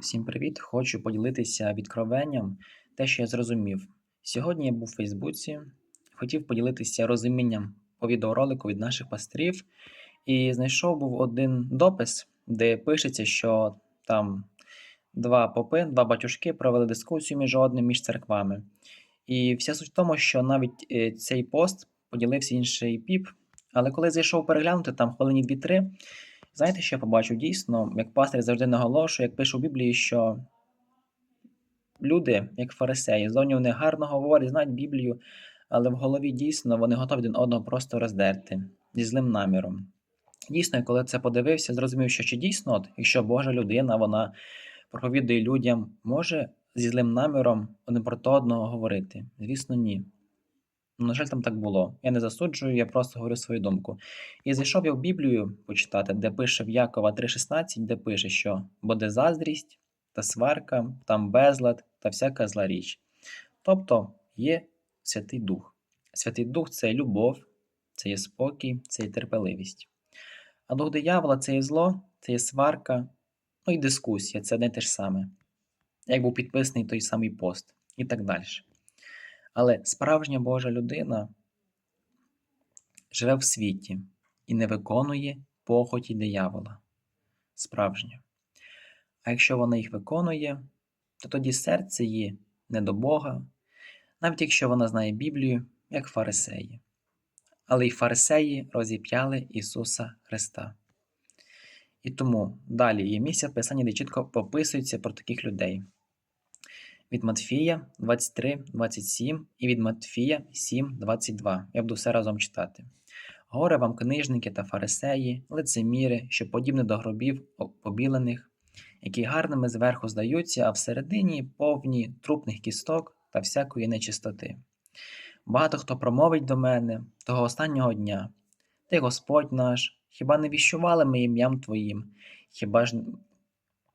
Всім привіт! Хочу поділитися відкровенням, те, що я зрозумів. Сьогодні я був у Фейсбуці, хотів поділитися розумінням по відеоролику від наших пастирів, і знайшов був один допис, де пишеться, що там два попи, два батюшки провели дискусію між одним між церквами. І вся суть в тому, що навіть е, цей пост поділився інший піп. Але коли зайшов переглянути там хвилині 2-3, знаєте, що я побачив дійсно, як пастир завжди наголошує, як пише у Біблії, що люди, як фарисеї, зовні вони гарно говорять, знають Біблію, але в голові дійсно вони готові один одного просто роздерти зі злим наміром. Дійсно, я коли це подивився, зрозумів, що чи дійсно, от, якщо Божа людина, вона проповідує людям, може зі злим наміром один проти одного говорити? Звісно, ні. Ну, На жаль, там так було. Я не засуджую, я просто говорю свою думку. І зайшов я в Біблію почитати, де пише в Якова 3,16, де пише, що буде заздрість та сварка, там безлад та всяка зла річ. Тобто є Святий Дух. Святий Дух це любов, це є спокій, це є терпеливість. А дух диявола це є зло, це є сварка, ну і дискусія, це не те ж саме. Як був підписаний той самий пост і так далі. Але справжня Божа людина живе в світі і не виконує похоті диявола. Справжня. А якщо вона їх виконує, то тоді серце її не до Бога, навіть якщо вона знає Біблію, як фарисеї. Але й фарисеї розіп'яли Ісуса Христа. І тому далі є місця в Писанні, де чітко пописується про таких людей від Матфія 23, 27 і від Матфія 7, 22. Я буду все разом читати. Горе вам, книжники та фарисеї, лицеміри, що подібне до гробів побілених, які гарними зверху здаються, а всередині повні трупних кісток та всякої нечистоти. Багато хто промовить до мене того останнього дня. Ти Господь наш, хіба не віщували ми ім'ям Твоїм, хіба ж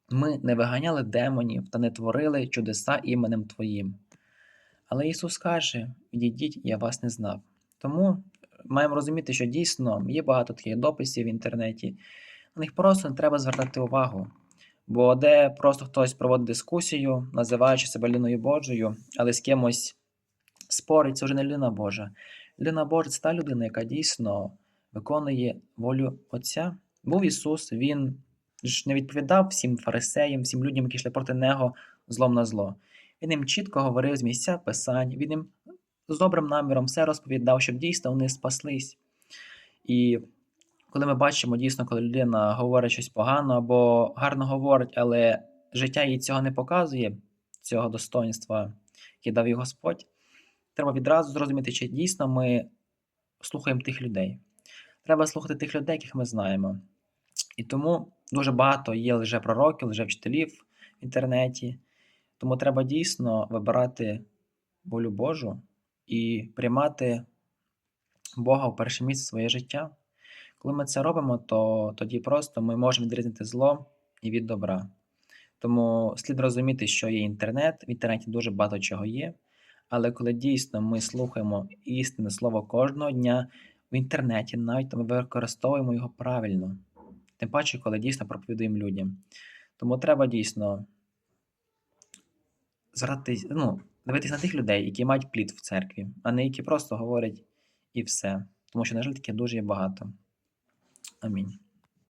ми не виганяли демонів та не творили чудеса іменем Твоїм. Але Ісус каже: Відійдіть, я вас не знав. Тому маємо розуміти, що дійсно є багато таких дописів в інтернеті, на них просто не треба звертати увагу. Бо де просто хтось проводить дискусію, називаючи себе людиною Божою, але з кимось спорить, це вже не людина Божа. Людина Божа це та людина, яка дійсно виконує волю Отця. Був Ісус, Він ж не відповідав всім фарисеям, всім людям, які йшли проти нього злом на зло. Він їм чітко говорив з місця Писань, він їм з добрим наміром все розповідав, щоб дійсно вони спаслись. І коли ми бачимо дійсно, коли людина говорить щось погано або гарно говорить, але життя їй цього не показує, цього достоинства, яке дав їй Господь, треба відразу зрозуміти, чи дійсно ми слухаємо тих людей. Треба слухати тих людей, яких ми знаємо. І тому дуже багато є лжепророків, лжевчителів в інтернеті. Тому треба дійсно вибирати волю Божу і приймати Бога в перше місце своє життя. Коли ми це робимо, то тоді просто ми можемо відрізнити зло і від добра. Тому слід розуміти, що є інтернет, в інтернеті дуже багато чого є. Але коли дійсно ми слухаємо істинне слово кожного дня в інтернеті, навіть ми використовуємо його правильно. Тим паче, коли дійсно проповідуємо людям. Тому треба дійсно зратись, ну, дивитись на тих людей, які мають плід в церкві, а не які просто говорять і все. Тому що, на жаль, таке дуже є багато. Амінь.